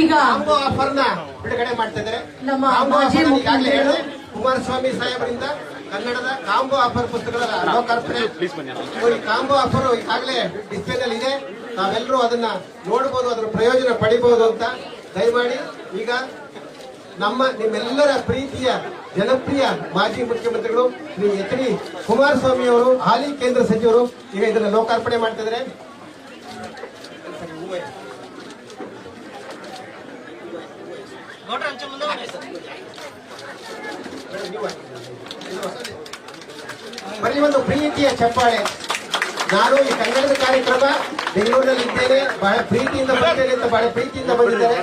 ಈಗ ಕಾಂಬೋ ಆಫರ್ನ ಬಿಡುಗಡೆ ಮಾಡ್ತಾ ಇದ್ದಾರೆ. ನಮ್ಮ ಮಾಜಿ ಆಫರ್ ಈಗಾಗಲೇ ಹೇಳಿದೆ ಕುಮಾರಸ್ವಾಮಿ ಸಾಹೇಬರಿಂದ ಕನ್ನಡದ ಕಾಂಬೋ ಆಫರ್ ಪುಸ್ತಕಗಳ ಲೋಕಾರ್ಪಣೆ. ಈ ಕಾಂಬೋ ಆಫರ್ ಈಗಾಗಲೇ ಡಿಸ್ಪ್ಲೇ ನಲ್ಲಿ ಇದೆ. ನಾವೆಲ್ಲರೂ ಅದನ್ನ ನೋಡಬಹುದು ಅದರ ಪ್ರಯೋಜನ ಪಡಿಬಹುದು ಅಂತ. ದಯಮಾಡಿ ಈಗ ನಮ್ಮ ನಿಮ್ಮೆಲ್ಲರ ಪ್ರೀತಿಯ ಜನಪ್ರಿಯ ಮಾಜಿ ಮುಖ್ಯಮಂತ್ರಿಗಳು ಶ್ರೀ ಎಚ್ ಡಿ ಕುಮಾರಸ್ವಾಮಿ ಅವರು ಹಾಲಿ ಕೇಂದ್ರ ಸಚಿವರು ಈಗ ಇದನ್ನ ಲೋಕಾರ್ಪಣೆ ಮಾಡ್ತಿದ್ದಾರೆ ಬರೀ ಒಂದು ಪ್ರೀತಿಯ ಚಪ್ಪಾಳೆ. ನಾನು ಈ ಕನ್ನಡದ ಕಾರ್ಯಕ್ರಮ ಬೆಂಗಳೂರಿನಲ್ಲಿ ಇದ್ದೇನೆ. ಬಹಳ ಪ್ರೀತಿಯಿಂದ ಬರ್ತೇನೆ ಅಂತ ಬಹಳ ಪ್ರೀತಿಯಿಂದ ಬಂದಿದ್ದೇನೆ.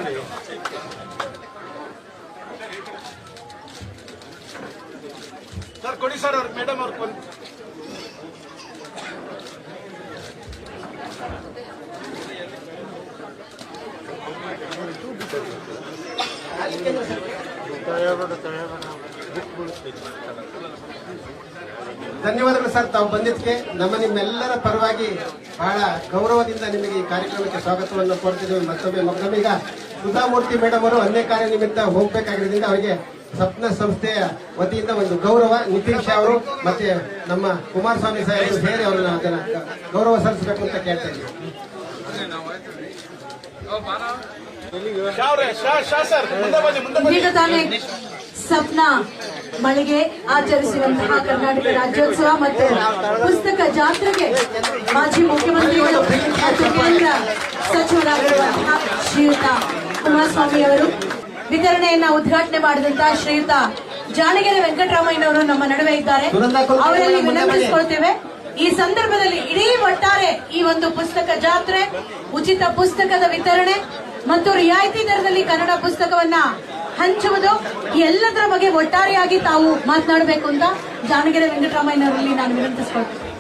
ಸರ್ ಕೊಡಿ ಸರ್ ಅವ್ರ ಮೇಡಮ್ ಅವ್ರಿಗೆ ಒಂದು ಧನ್ಯವಾದಗಳು ಸರ್, ತಾವು ಬಂದಿದ್ದಕ್ಕೆ ನಮ್ಮ ನಿಮ್ಮೆಲ್ಲರ ಪರವಾಗಿ ಬಹಳ ಗೌರವದಿಂದ ನಿಮಗೆ ಈ ಕಾರ್ಯಕ್ರಮಕ್ಕೆ ಸ್ವಾಗತವನ್ನು ಕೋರ್ತಿದ್ದೇವೆ. ಮತ್ತೊಮ್ಮೆ ಮತ್ತೊಮ್ಮೆ ಈಗ ಸುಧಾಮೂರ್ತಿ ಮೇಡಮ್ ಅವರು ಅನ್ಯ ಕಾರ್ಯ ನಿಮಿತ್ತ ಹೋಗ್ಬೇಕಾಗಿರೋದ್ರಿಂದ ಅವರಿಗೆ ಸ್ವಪ್ನ ಸಂಸ್ಥೆಯ ವತಿಯಿಂದ ಒಂದು ಗೌರವ, ನಿತೀಶ್ ಅವರು ಮತ್ತೆ ನಮ್ಮ ಕುಮಾರಸ್ವಾಮಿ ಸಾಹೇಬರು ಸೇರಿ ಅವರನ್ನ ಅದನ್ನ ಗೌರವ ಸಲ್ಲಿಸಬೇಕು ಅಂತ ಕೇಳ್ತಾ ಇದ್ದೀವಿ. ಶಾ ಶಾ ಶಾ ಸರ್ ಮುಂದೆ ಮುಂದೆ ಬನ್ನಿ. ಈಗ ತಾನೇ ಸಪ್ನ ಮಳಿಗೆ ಆಚರಿಸುವಂತಹ ಕರ್ನಾಟಕ ರಾಜ್ಯೋತ್ಸವ ಮತ್ತು ಪುಸ್ತಕ ಜಾತ್ರೆಗೆ ಮಾಜಿ ಮುಖ್ಯಮಂತ್ರಿಗಳು ಮತ್ತು ಕೇಂದ್ರ ಸಚಿವರಾಗಿರುವಂತಹ ಶ್ರೀಯುತ ಕುಮಾರಸ್ವಾಮಿ ಅವರು ವಿತರಣೆಯನ್ನ ಉದ್ಘಾಟನೆ ಮಾಡಿದಂತಹ ಶ್ರೀಯುತ ಜಾಣಗೆರೆ ವೆಂಕಟರಾಮಯ್ಯನವರು ನಮ್ಮ ನಡುವೆ ಇದ್ದಾರೆ. ಅವರಲ್ಲಿ ವಿನಂತಿಸಿಕೊಳ್ತೇವೆ ಈ ಸಂದರ್ಭದಲ್ಲಿ ಇಡೀ ಒಟ್ಟಾರೆ ಈ ಒಂದು ಪುಸ್ತಕ ಜಾತ್ರೆ ಉಚಿತ ಪುಸ್ತಕದ ವಿತರಣೆ ಮತ್ತು ರಿಯಾಯಿತಿ ದರದಲ್ಲಿ ಕನ್ನಡ ಪುಸ್ತಕವನ್ನ ಹಂಚುವುದು ಎಲ್ಲದರ ಬಗ್ಗೆ ಒಟ್ಟಾರೆಯಾಗಿ ತಾವು ಮಾತನಾಡಬೇಕು ಅಂತ ಜಾನಗಿರೆ ವೆಂಕಟರಾಮಯ್ಯನವರಲ್ಲಿ ನಾನು ವಿನಂತಿಸಿಕೊಳ್ತೇನೆ.